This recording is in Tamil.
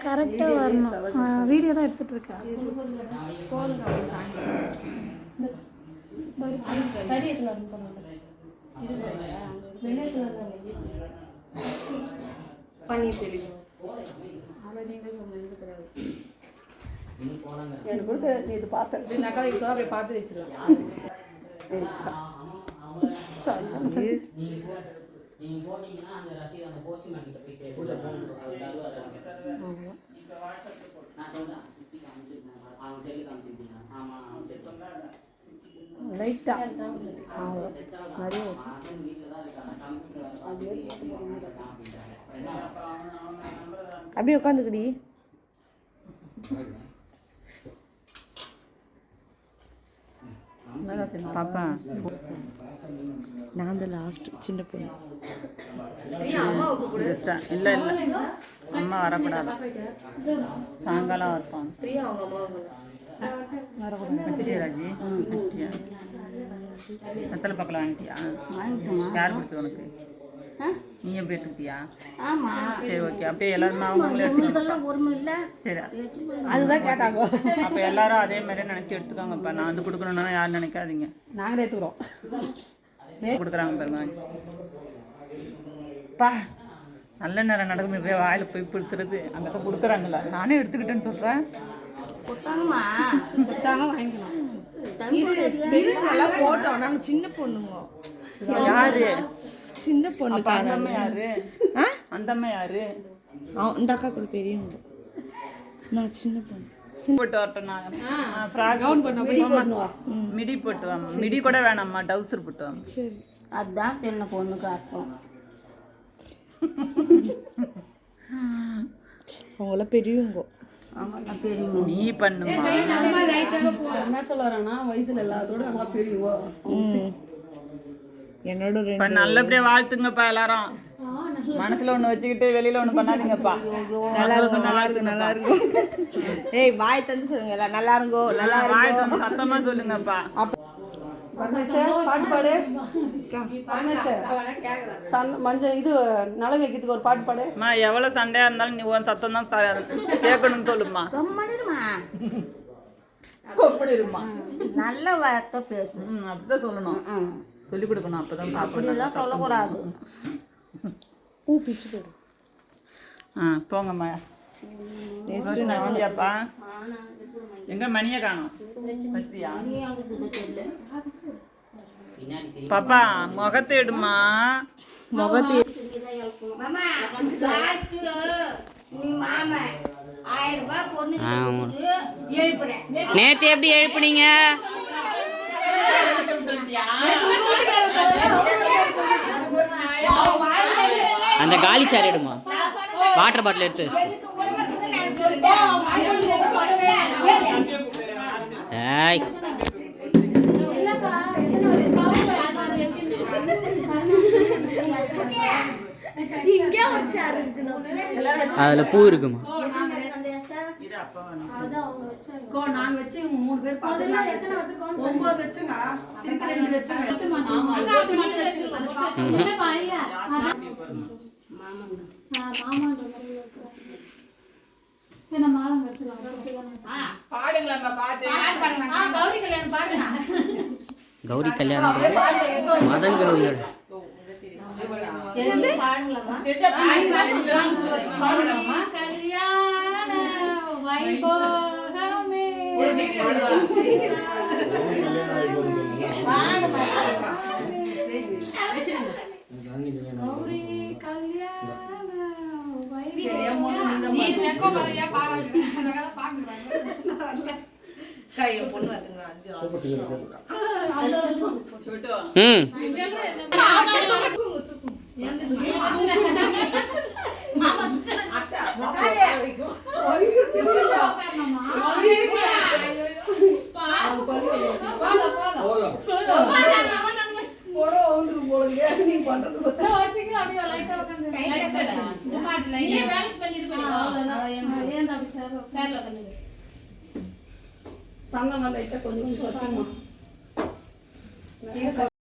கரெக்டாக வரணும். வீடியோ தான் எடுத்துகிட்டு இருக்கேன் பன்னீர் எனக்கு கொடுத்து நீ இது பார்த்த நக்கலை இப்போ அப்படியே பார்த்து அந்த ரசீது அந்த போஸ்ட்மேன் கிட்ட போய் கேட்டு லைட்டாக நிறைய வீட்டில் தான் இருக்காங்க கம்ப்யூட்டர் அப்படியே உட்காந்துக்குடி. பாப்பா. நான் தான் லாஸ்ட் சின்ன பொண்ணு. இல்லை இல்லை. அம்மா வரக்கூடாது. சாயங்காலம் வச்சிட்டியா ராஜி? வெத்தலை பக்கம் வாங்கிட்டியா? யார் கொடுத்து உனக்கு? நீ எப்படி எடுத்துக்கிட்டியா சரி ஓகே அப்படியே எல்லாரும் அவங்களே எடுத்துக்கோங்க சரி. அதுதான் கேட்டாங்க. அப்போ எல்லாரும் அதே மாதிரி நினச்சி எடுத்துக்கோங்கப்பா. நான் வந்து கொடுக்கணுன்னா யாரும் நினைக்காதீங்க. நாங்களே எடுத்துக்கிறோம். கொடுக்குறாங்க பாருங்க. பா நல்ல நேரம் நடக்கும். போய் வாயில் போய் பிடிச்சிருது. அங்கே தான் கொடுக்குறாங்களா நானே எடுத்துக்கிட்டேன்னு சொல்கிறேன் கொடுத்தாங்க வாங்கிக்கணும் நல்லா போட்டோம். நாங்கள் சின்ன பொண்ணுங்க. யாரு? சின்ன பொண்ணு அப்ப அந்த அம்மா யாரு? ஆ? அந்த அம்மா யாரு இந்த அக்கா கூட பெரியவங்க. நான் சின்ன பொண்ணு. போட்டு வரட்டும் நான் ஃப்ராக் கவுன் பண்ண மிடி போடணும் மிடி போட்டு மிடி கூட வேணாம்மா. டவுசர் போட்டு வாங்க சரி. அதுதான் சின்ன பொண்ணுக்கு அர்த்தம். அவங்களாம் பெரியவங்க. நீ பண்ணுமா என்ன சொல்ல வரேன்னா வயசுல எல்லாத்தோட நல்லா பெரியவோ ம். என்னோட இப்ப ரெண்டு நல்லபடியா வாழ்த்துங்கப்பா எல்லாரும். மனசுல ஒண்ணு வச்சுக்கிட்டு வெளியில ஒண்ணு பண்ணாதீங்கப்பா. நல்லா இருக்கும் நல்லா இருக்கும் நல்லா இருக்கும். ஏய் வாய் தந்து சொல்லுங்க எல்லாம். நல்லா இருங்கோ நல்லா திறந்து சத்தமா சொல்லுங்கப்பா. பாட்டு பாடு. மஞ்சள் இது நலங்கு வைக்கிறதுக்கு ஒரு பாட்டு பாடு. அம்மா எவ்வளவு சண்டையா இருந்தாலும் நீ உன் சத்தம் தான் கேட்கணும்னு சொல்லுமா அப்படி இருமா நல்ல வார்த்தை பேசு. ம் அப்படிதான் சொல்லணும். சொல்லி கொடுக்கணும் அப்பதான் பாப்போம் அப்படிலாம் சொல்லக்கூடாது. பூ பிச்சு போடு. ஆ போங்கம்மா. வச்சிட்டியாப்பா எங்க மணியை காணும்? பாப்பா முகத்தை எடுமா? முகத்தை நேத்து எப்படி எழுப்புனீங்க? அந்த காலி சேர் எடுமா? வாட்டர் பாட்டில் எடுத்து ஏய். அதுல பூ இருக்குமா? கோ நாங்க வச்சு மூணு பேர் பார்த்து ஒன்பது வச்சுங்க. திருப்பி ரெண்டு வச்சுங்க. சரி நான் மாலம் வச்சிடலாம் பாடுங்களா பாட்டு. கௌரி கல்யாணம் பாடுங்க. கௌரி கல்யாணம். மதன் கௌரியோட. பொண்ணு வந்துங்க அஞ்சு ம் நீ பண்றது அப்படியே லைட்டா உட்காந்து ஏன் அப்படி சேர் சங்கம் லைட்டா கொஞ்சம் கொஞ்சம் வச்சுமா